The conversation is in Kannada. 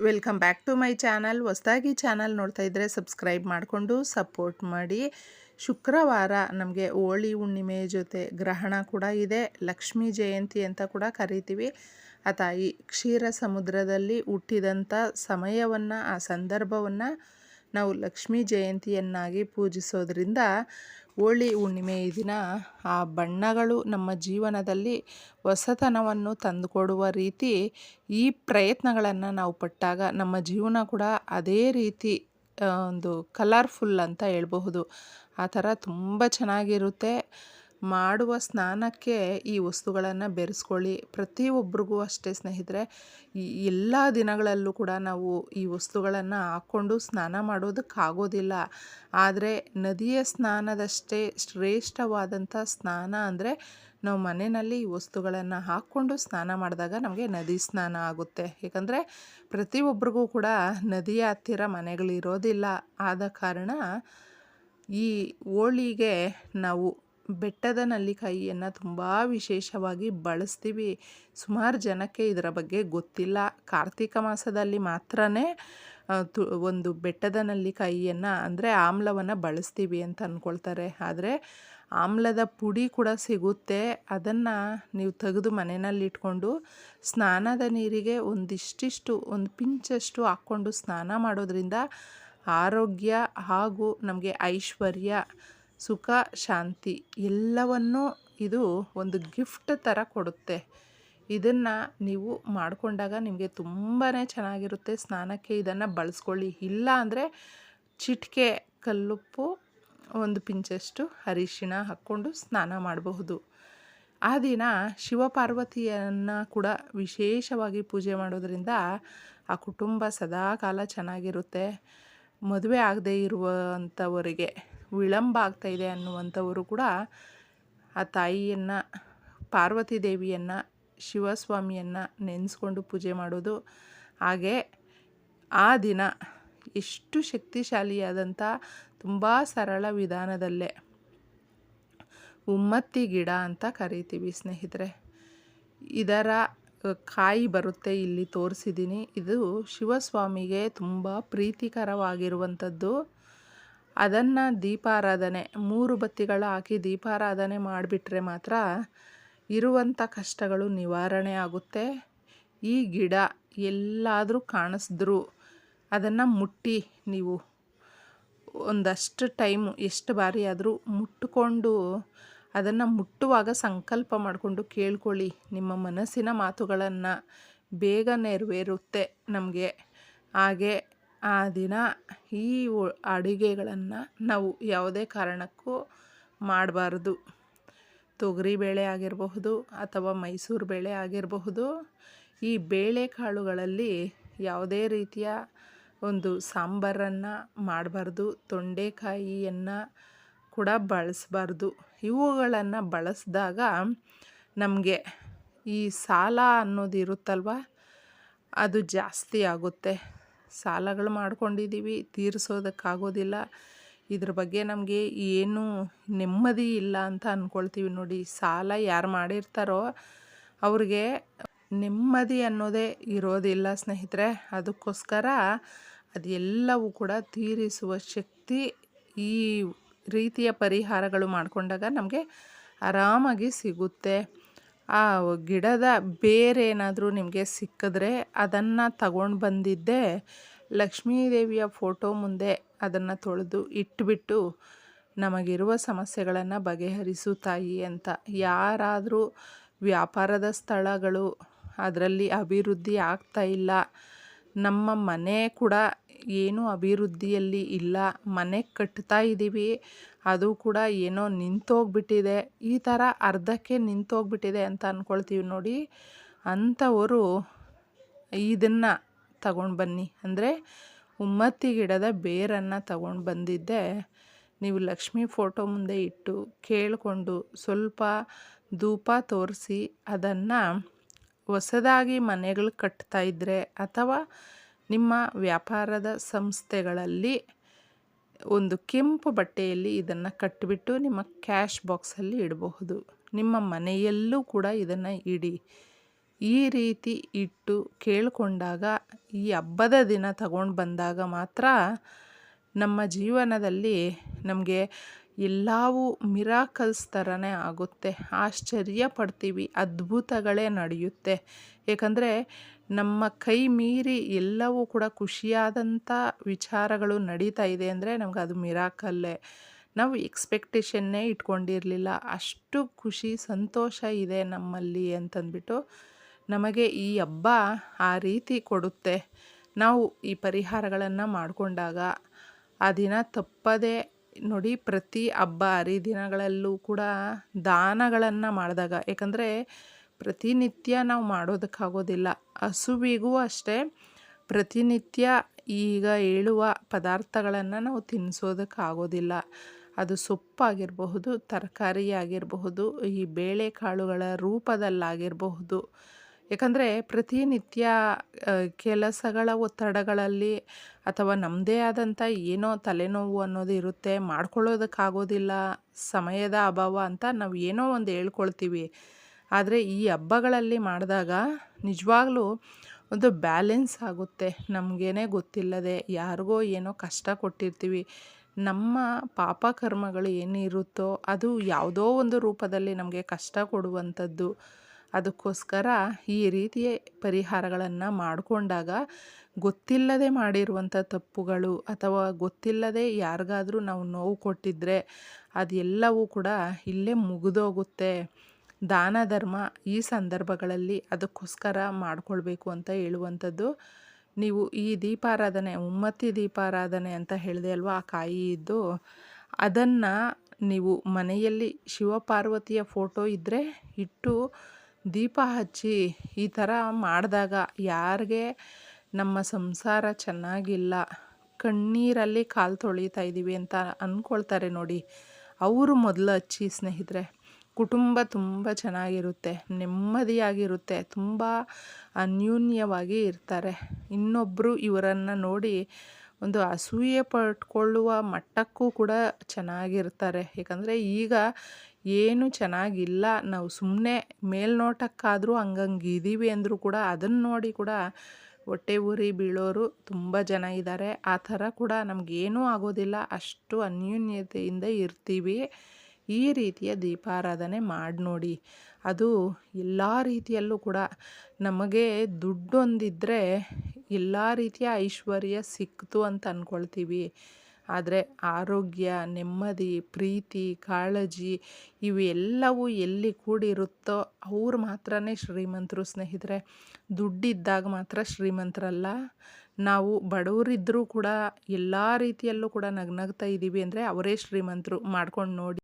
Welcome back to my channel. ಹೊಸದಾಗಿ ಚಾನಲ್ ನೋಡ್ತಾ ಇದ್ದರೆ ಸಬ್ಸ್ಕ್ರೈಬ್ ಮಾಡಿಕೊಂಡು ಸಪೋರ್ಟ್ ಮಾಡಿ. ಶುಕ್ರವಾರ ನಮಗೆ ಹೋಳಿ ಹುಣ್ಣಿಮೆ ಜೊತೆ ಗ್ರಹಣ ಕೂಡ ಇದೆ. ಲಕ್ಷ್ಮೀ ಜಯಂತಿ ಅಂತ ಕೂಡ ಕರಿತೀವಿ. ಆ ತಾಯಿ ಕ್ಷೀರ ಸಮುದ್ರದಲ್ಲಿ ಹುಟ್ಟಿದಂಥ ಸಮಯವನ್ನು, ಆ ಸಂದರ್ಭವನ್ನು ನಾವು ಲಕ್ಷ್ಮೀ ಜಯಂತಿಯನ್ನಾಗಿ ಪೂಜಿಸೋದ್ರಿಂದ ಹೋಳಿ ಹುಣ್ಣಿಮೆ ದಿನ ಆ ಬಣ್ಣಗಳು ನಮ್ಮ ಜೀವನದಲ್ಲಿ ಹೊಸತನವನ್ನು ತಂದುಕೊಡುವ ರೀತಿ ಈ ಪ್ರಯತ್ನಗಳನ್ನು ನಾವು ಪಟ್ಟಾಗ ನಮ್ಮ ಜೀವನ ಕೂಡ ಅದೇ ರೀತಿ ಒಂದು ಕಲರ್ಫುಲ್ ಅಂತ ಹೇಳ್ಬಹುದು. ಆ ಥರ ತುಂಬ ಚೆನ್ನಾಗಿರುತ್ತೆ. ಮಾಡುವ ಸ್ನಾನಕ್ಕೆ ಈ ವಸ್ತುಗಳನ್ನು ಬೆರೆಸ್ಕೊಳ್ಳಿ. ಪ್ರತಿಯೊಬ್ಬರಿಗೂ ಅಷ್ಟೇ ಸ್ನೇಹಿತರೆ ಎಲ್ಲ ದಿನಗಳಲ್ಲೂ ಕೂಡ ನಾವು ಈ ವಸ್ತುಗಳನ್ನು ಹಾಕ್ಕೊಂಡು ಸ್ನಾನ ಮಾಡೋದಕ್ಕಾಗೋದಿಲ್ಲ. ಆದರೆ ನದಿಯ ಸ್ನಾನದಷ್ಟೇ ಶ್ರೇಷ್ಠವಾದಂಥ ಸ್ನಾನ ಅಂದರೆ ನಾವು ಮನೆಯಲ್ಲಿ ಈ ವಸ್ತುಗಳನ್ನು ಹಾಕ್ಕೊಂಡು ಸ್ನಾನ ಮಾಡಿದಾಗ ನಮಗೆ ನದಿ ಸ್ನಾನ ಆಗುತ್ತೆ. ಏಕೆಂದರೆ ಪ್ರತಿಯೊಬ್ಬರಿಗೂ ಕೂಡ ನದಿಯ ಹತ್ತಿರ ಮನೆಗಳಿರೋದಿಲ್ಲ. ಆದ ಕಾರಣ ಈ ಹೋಳಿಗೆ ನಾವು ಬೆಟ್ಟದ ನಲ್ಲಿಕಾಯಿಯನ್ನು ತುಂಬ ವಿಶೇಷವಾಗಿ ಬಳಸ್ತೀವಿ. ಸುಮಾರು ಜನಕ್ಕೆ ಇದರ ಬಗ್ಗೆ ಗೊತ್ತಿಲ್ಲ. ಕಾರ್ತಿಕ ಮಾಸದಲ್ಲಿ ಮಾತ್ರ ತು, ಒಂದು ಬೆಟ್ಟದ ನಲ್ಲಿಕಾಯಿಯನ್ನು ಅಂದರೆ ಆಮ್ಲವನ್ನು ಬಳಸ್ತೀವಿ ಅಂತ ಅಂದ್ಕೊಳ್ತಾರೆ ಆದರೆ ಆಮ್ಲದ ಪುಡಿ ಕೂಡ ಸಿಗುತ್ತೆ. ಅದನ್ನು ನೀವು ತೆಗೆದು ಮನೆಯಲ್ಲಿ ಇಟ್ಕೊಂಡು ಸ್ನಾನದ ನೀರಿಗೆ ಒಂದಿಷ್ಟಿಷ್ಟು, ಒಂದು ಪಿಂಚಷ್ಟು ಹಾಕ್ಕೊಂಡು ಸ್ನಾನ ಮಾಡೋದ್ರಿಂದ ಆರೋಗ್ಯ ಹಾಗೂ ನಮಗೆ ಐಶ್ವರ್ಯ ಸುಖ, ಶಾಂತಿ ಎಲ್ಲವನ್ನೂ ಇದು ಒಂದು ಗಿಫ್ಟ್ ಥರ ಕೊಡುತ್ತೆ. ಇದನ್ನು ನೀವು ಮಾಡಿಕೊಂಡಾಗ ನಿಮಗೆ ತುಂಬಾ ಚೆನ್ನಾಗಿರುತ್ತೆ. ಸ್ನಾನಕ್ಕೆ ಇದನ್ನು ಬಳಸ್ಕೊಳ್ಳಿ. ಇಲ್ಲ ಅಂದರೆ ಚಿಟಿಕೆ, ಕಲ್ಲುಪ್ಪು, ಒಂದು ಪಿಂಚಷ್ಟು ಅರಿಶಿಣ ಹಾಕ್ಕೊಂಡು ಸ್ನಾನ ಮಾಡಬಹುದು. ಆ ದಿನ ಶಿವಪಾರ್ವತಿಯನ್ನು ಕೂಡ ವಿಶೇಷವಾಗಿ ಪೂಜೆ ಮಾಡೋದರಿಂದ ಆ ಕುಟುಂಬ ಸದಾಕಾಲ ಚೆನ್ನಾಗಿರುತ್ತೆ. ಮದುವೆ ಆಗದೇ ಇರುವಂಥವರಿಗೆ, ವಿಳಂಬ ಆಗ್ತಾಯಿದೆ ಅನ್ನುವಂಥವರು ಕೂಡ ಆ ತಾಯಿಯನ್ನು, ಪಾರ್ವತಿ ದೇವಿಯನ್ನು, ಶಿವಸ್ವಾಮಿಯನ್ನು ನೆನೆಸ್ಕೊಂಡು ಪೂಜೆ ಮಾಡೋದು ಹಾಗೆ ಆ ದಿನ ಎಷ್ಟು ಶಕ್ತಿಶಾಲಿಯಾದಂಥ ತುಂಬ ಸರಳ ವಿಧಾನದಲ್ಲೇ ಉಮ್ಮತ್ತಿ ಗಿಡ ಅಂತ ಕರಿತೀವಿ ಸ್ನೇಹಿತರೆ. ಇದರ ಕಾಯಿ ಬರುತ್ತೆ ಇಲ್ಲಿ ತೋರಿಸಿದ್ದೀನಿ. ಇದು ಶಿವಸ್ವಾಮಿಗೆ ತುಂಬ ಪ್ರೀತಿಕರವಾಗಿರುವಂಥದ್ದು. ಅದನ್ನು ದೀಪಾರಾಧನೆ, ಮೂರು ಬತ್ತಿಗಳು ಹಾಕಿ ದೀಪಾರಾಧನೆ ಮಾಡಿಬಿಟ್ರೆ ಮಾತ್ರ ಇರುವಂಥ ಕಷ್ಟಗಳು ನಿವಾರಣೆ ಆಗುತ್ತೆ. ಈ ಗಿಡ ಎಲ್ಲಾದರೂ ಕಾಣಿಸಿದ್ರು, ಅದನ್ನು ಮುಟ್ಟಿ ನೀವು ಒಂದಷ್ಟು ಟೈಮು, ಎಷ್ಟು ಬಾರಿ ಆದರೂ ಮುಟ್ಟುಕೊಂಡು ಅದನ್ನು ಮುಟ್ಟುವಾಗ ಸಂಕಲ್ಪ ಮಾಡಿಕೊಂಡು ಕೇಳ್ಕೊಳ್ಳಿ ನಿಮ್ಮ ಮನಸ್ಸಿನ ಮಾತುಗಳನ್ನು. ಬೇಗ ನೆರವೇರುತ್ತೆ ನಮಗೆ. ಹಾಗೆ ಆ ದಿನ ಈ ಅಡುಗೆಗಳನ್ನು ನಾವು ಯಾವುದೇ ಕಾರಣಕ್ಕೂ ಮಾಡಬಾರ್ದು. ತೊಗರಿಬೇಳೆ ಆಗಿರಬಹುದು ಅಥವಾ ಮೈಸೂರು ಬೇಳೆ ಆಗಿರಬಹುದು. ಈ ಬೇಳೆಕಾಳುಗಳಲ್ಲಿ ಯಾವುದೇ ರೀತಿಯ ಒಂದು ಸಾಂಬಾರನ್ನು ಮಾಡಬಾರ್ದು. ತೊಂಡೆಕಾಯಿಯನ್ನು ಕೂಡ ಬಳಸಬಾರ್ದು. ಇವುಗಳನ್ನು ಬಳಸಿದಾಗ ನಮಗೆ ಈ ಸಾಲ ಅನ್ನೋದು ಇರುತ್ತಲ್ವ? ಅದು ಜಾಸ್ತಿ ಆಗುತ್ತೆ. ಸಾಲಗಳು ಮಾಡ್ಕೊಂಡಿದ್ದೀವಿ ತೀರಿಸೋದಕ್ಕಾಗೋದಿಲ್ಲ. ಇದ್ರ ಬಗ್ಗೆ ನಮಗೆ ಏನು ನೆಮ್ಮದಿ ಇಲ್ಲ ಅಂತ ಅಂದ್ಕೊಳ್ತೀವಿ ನೋಡಿ. ಸಾಲ ಯಾರು ಮಾಡಿರ್ತಾರೋ ಅವ್ರಿಗೆ ನೆಮ್ಮದಿ ಅನ್ನೋದೇ ಇರೋದಿಲ್ಲ ಸ್ನೇಹಿತರೆ. ಅದಕ್ಕೋಸ್ಕರ ಅದೆಲ್ಲವೂ ಕೂಡ ತೀರಿಸುವ ಶಕ್ತಿ ಈ ರೀತಿಯ ಪರಿಹಾರಗಳು ಮಾಡಿಕೊಂಡಾಗ ನಮಗೆ ಆರಾಮಾಗಿ ಸಿಗುತ್ತೆ. ಆ ಗಿಡದ ಬೇರೇನಾದರೂ ನಿಮಗೆ ಸಿಕ್ಕಿದ್ರೆ ಅದನ್ನು ತಗೊಂಡು ಬಂದಿದ್ದೆ ಲಕ್ಷ್ಮೀದೇವಿಯ ಫೋಟೋ ಮುಂದೆ ಅದನ್ನು ತೊಳೆದು ಇಟ್ಟುಬಿಟ್ಟು ನಮಗಿರುವ ಸಮಸ್ಯೆಗಳನ್ನು ಬಗೆಹರಿಸು ತಾಯಿ ಅಂತ. ಯಾರಾದರೂ ವ್ಯಾಪಾರದ ಸ್ಥಳಗಳು, ಅದರಲ್ಲಿ ಅಭಿವೃದ್ಧಿ ಆಗ್ತಾ ಇಲ್ಲ, ನಮ್ಮ ಮನೆ ಕೂಡ ಏನೂ ಅಭಿವೃದ್ಧಿಯಲ್ಲಿ ಇಲ್ಲ. ಮನೆ ಕಟ್ತಾ ಇದ್ದೀವಿ ಅದು ಕೂಡ ಏನೋ ನಿಂತೋಗ್ಬಿಟ್ಟಿದೆ. ಈ ಥರ ಅರ್ಧಕ್ಕೆ ನಿಂತೋಗ್ಬಿಟ್ಟಿದೆ ಅಂತ ಅಂದ್ಕೊಳ್ತೀವಿ ನೋಡಿ. ಅಂಥವರು ಇದನ್ನು ತಗೊಂಡು ಬನ್ನಿ. ಅಂದರೆ ಉಮ್ಮತ್ತಿ ಗಿಡದ ಬೇರನ್ನು ತಗೊಂಡು ಬಂದಿದ್ದೆ. ನೀವು ಲಕ್ಷ್ಮಿ ಫೋಟೋ ಮುಂದೆ ಇಟ್ಟು ಕೇಳಿಕೊಂಡು ಸ್ವಲ್ಪ ಧೂಪ ತೋರಿಸಿ ಅದನ್ನು ಹೊಸದಾಗಿ ಮನೆಗಳು ಕಟ್ತಾ ಇದ್ದರೆ ಅಥವಾ ನಿಮ್ಮ ವ್ಯಾಪಾರದ ಸಂಸ್ಥೆಗಳಲ್ಲಿ ಒಂದು ಕೆಂಪು ಬಟ್ಟೆಯಲ್ಲಿ ಇದನ್ನು ಕಟ್ಟಿಬಿಟ್ಟು ನಿಮ್ಮ ಕ್ಯಾಶ್ ಬಾಕ್ಸಲ್ಲಿ ಇಡಬಹುದು. ನಿಮ್ಮ ಮನೆಯಲ್ಲೂ ಕೂಡ ಇದನ್ನು ಇಡಿ. ಈ ರೀತಿ ಇಟ್ಟು ಕೇಳಿಕೊಂಡಾಗ ಈ ಹಬ್ಬದ ದಿನ ತಗೊಂಡು ಬಂದಾಗ ಮಾತ್ರ ನಮ್ಮ ಜೀವನದಲ್ಲಿ ನಮಗೆ ಎಲ್ಲವೂ ಮಿರಾಕಲ್ಸ್ ಥರನೇ ಆಗುತ್ತೆ. ಆಶ್ಚರ್ಯ ಪಡ್ತೀವಿ. ಅದ್ಭುತಗಳೇ ನಡೆಯುತ್ತೆ. ಏಕೆಂದರೆ ನಮ್ಮ ಕೈ ಮೀರಿ ಎಲ್ಲವೂ ಕೂಡ ಖುಷಿಯಾದಂಥ ವಿಚಾರಗಳು ನಡೀತಾ ಇದೆ ಅಂದರೆ ನಮ್ಗೆ ಅದು ಮಿರಾಕಲ್ಲೇ. ನಾವು ಎಕ್ಸ್ಪೆಕ್ಟೇಷನ್ನೇ ಇಟ್ಕೊಂಡಿರಲಿಲ್ಲ. ಅಷ್ಟು ಖುಷಿ, ಸಂತೋಷ ಇದೆ ನಮ್ಮಲ್ಲಿ ಅಂತಂದ್ಬಿಟ್ಟು ನಮಗೆ ಈ ಹಬ್ಬ ಆ ರೀತಿ ಕೊಡುತ್ತೆ. ನಾವು ಈ ಪರಿಹಾರಗಳನ್ನು ಮಾಡಿಕೊಂಡಾಗ ಆ ದಿನ ತಪ್ಪದೇ ನೋಡಿ ಪ್ರತಿ ಹಬ್ಬ ಹರಿದಿನಗಳಲ್ಲೂ ಕೂಡ ದಾನಗಳನ್ನು ಮಾಡಿದಾಗ, ಏಕೆಂದರೆ ಪ್ರತಿನಿತ್ಯ ನಾವು ಮಾಡೋದಕ್ಕಾಗೋದಿಲ್ಲ. ಹಸುವಿಗೂ ಅಷ್ಟೇ. ಪ್ರತಿನಿತ್ಯ ಈಗ ಹೇಳುವ ಪದಾರ್ಥಗಳನ್ನು ನಾವು ತಿನ್ನಿಸೋದಕ್ಕಾಗೋದಿಲ್ಲ ಅದು ಸೊಪ್ಪಾಗಿರಬಹುದು ತರಕಾರಿ ಆಗಿರಬಹುದು ಈ ಬೇಳೆಕಾಳುಗಳ ರೂಪದಲ್ಲಾಗಿರಬಹುದು. ಯಾಕಂದರೆ ಪ್ರತಿನಿತ್ಯ ಕೆಲಸಗಳ ಒತ್ತಡಗಳಲ್ಲಿ ಅಥವಾ ನಮ್ಮದೇ ಆದಂಥ ಏನೋ ತಲೆನೋವು ಅನ್ನೋದು ಇರುತ್ತೆ, ಮಾಡ್ಕೊಳ್ಳೋದಕ್ಕಾಗೋದಿಲ್ಲ, ಸಮಯದ ಅಭಾವ ಅಂತ ನಾವು ಏನೋ ಒಂದು ಹೇಳ್ಕೊಳ್ತೀವಿ. ಆದರೆ ಈ ಹಬ್ಬಗಳಲ್ಲಿ ಮಾಡಿದಾಗ ನಿಜವಾಗ್ಲೂ ಒಂದು ಬ್ಯಾಲೆನ್ಸ್ ಆಗುತ್ತೆ. ನಮಗೇನೆ ಗೊತ್ತಿಲ್ಲದೆ ಯಾರಿಗೋ ಏನೋ ಕಷ್ಟ ಕೊಟ್ಟಿರ್ತೀವಿ. ನಮ್ಮ ಪಾಪ ಕರ್ಮಗಳು ಏನಿರುತ್ತೋ ಅದು ಯಾವುದೋ ಒಂದು ರೂಪದಲ್ಲಿ ನಮಗೆ ಕಷ್ಟ ಕೊಡುವಂಥದ್ದು. ಅದಕ್ಕೋಸ್ಕರ ಈ ರೀತಿಯ ಪರಿಹಾರಗಳನ್ನು ಮಾಡಿಕೊಂಡಾಗ ಗೊತ್ತಿಲ್ಲದೆ ಮಾಡಿರುವಂಥ ತಪ್ಪುಗಳು ಅಥವಾ ಗೊತ್ತಿಲ್ಲದೆ ಯಾರಿಗಾದರೂ ನಾವು ನೋವು ಕೊಟ್ಟಿದ್ದರೆ ಅದೆಲ್ಲವೂ ಕೂಡ ಇಲ್ಲೇ ಮುಗಿದೋಗುತ್ತೆ. ದಾನ, ಧರ್ಮ ಈ ಸಂದರ್ಭಗಳಲ್ಲಿ ಅದಕ್ಕೋಸ್ಕರ ಮಾಡಿಕೊಳ್ಬೇಕು ಅಂತ ಹೇಳುವಂಥದ್ದು. ನೀವು ಈ ದೀಪಾರಾಧನೆ, ಉಮ್ಮತ್ತಿ ದೀಪಾರಾಧನೆ ಅಂತ ಹೇಳಿದೆ ಅಲ್ವಾ? ಆ ಕಾಯಿ ಇದ್ದು ಅದನ್ನು ನೀವು ಮನೆಯಲ್ಲಿ ಶಿವಪಾರ್ವತಿಯ ಫೋಟೋ ಇದ್ದರೆ ಇಟ್ಟು ದೀಪ ಹಚ್ಚಿ ಈ ಥರ ಮಾಡಿದಾಗ ಯಾರಿಗೆ ನಮ್ಮ ಸಂಸಾರ ಚೆನ್ನಾಗಿಲ್ಲ, ಕಣ್ಣೀರಲ್ಲಿ ಕಾಲು ತೊಳಿತಾ ಇದ್ದೀವಿ ಅಂತ ಅಂದ್ಕೊಳ್ತಾರೆ ನೋಡಿ. ಅವರು ಮೊದಲು ಹಚ್ಚಿ ಸ್ನೇಹಿತರೆ. ಕುಟುಂಬ ತುಂಬ ಚೆನ್ನಾಗಿರುತ್ತೆ, ನೆಮ್ಮದಿಯಾಗಿರುತ್ತೆ, ತುಂಬ ಅನ್ಯೂನ್ಯವಾಗಿ ಇರ್ತಾರೆ. ಇನ್ನೊಬ್ಬರು ಇವರನ್ನು ನೋಡಿ ಒಂದು ಅಸೂಯೆ ಪಟ್ಕೊಳ್ಳುವ ಮಟ್ಟಕ್ಕೂ ಕೂಡ ಚೆನ್ನಾಗಿರ್ತಾರೆ. ಯಾಕಂದರೆ ಈಗ ಏನು ಚೆನ್ನಾಗಿಲ್ಲ, ನಾವು ಸುಮ್ಮನೆ ಮೇಲ್ನೋಟಕ್ಕಾದರೂ ಹಂಗಂಗೆ ಇದ್ದೀವಿ ಅಂದರೂ ಕೂಡ ಅದನ್ನು ನೋಡಿ ಕೂಡ ಹೊಟ್ಟೆ ಉರಿ ಬೀಳೋರು ತುಂಬ ಜನ ಇದ್ದಾರೆ ಆ ಥರ ಕೂಡ ನಮಗೇನೂ ಆಗೋದಿಲ್ಲ, ಅಷ್ಟು ಅನ್ಯೂನ್ಯತೆಯಿಂದ ಇರ್ತೀವಿ. ಈ ರೀತಿಯ ದೀಪಾರಾಧನೆ ಮಾಡಿ ನೋಡಿ. ಅದು ಎಲ್ಲ ರೀತಿಯಲ್ಲೂ ಕೂಡ ನಮಗೆ ದುಡ್ಡೊಂದಿದ್ದರೆ ಎಲ್ಲ ರೀತಿಯ ಐಶ್ವರ್ಯ ಸಿಕ್ತು ಅಂತ ಅಂದ್ಕೊಳ್ತೀವಿ ಆದರೆ ಆರೋಗ್ಯ, ನೆಮ್ಮದಿ, ಪ್ರೀತಿ, ಕಾಳಜಿ ಇವೆಲ್ಲವೂ ಎಲ್ಲಿ ಕೂಡಿರುತ್ತೋ ಅವ್ರು ಮಾತ್ರನೇ ಶ್ರೀಮಂತರು ಸ್ನೇಹಿತರೆ. ದುಡ್ಡಿದ್ದಾಗ ಮಾತ್ರ ಶ್ರೀಮಂತರಲ್ಲ. ನಾವು ಬಡವರಿದ್ದರೂ ಕೂಡ ಎಲ್ಲ ರೀತಿಯಲ್ಲೂ ಕೂಡ ನಗ್ನಗ್ತಾ ಇದ್ದೀವಿ ಅಂದರೆ ಅವರೇ ಶ್ರೀಮಂತರು ಮಾಡ್ಕೊಂಡು ನೋಡಿ.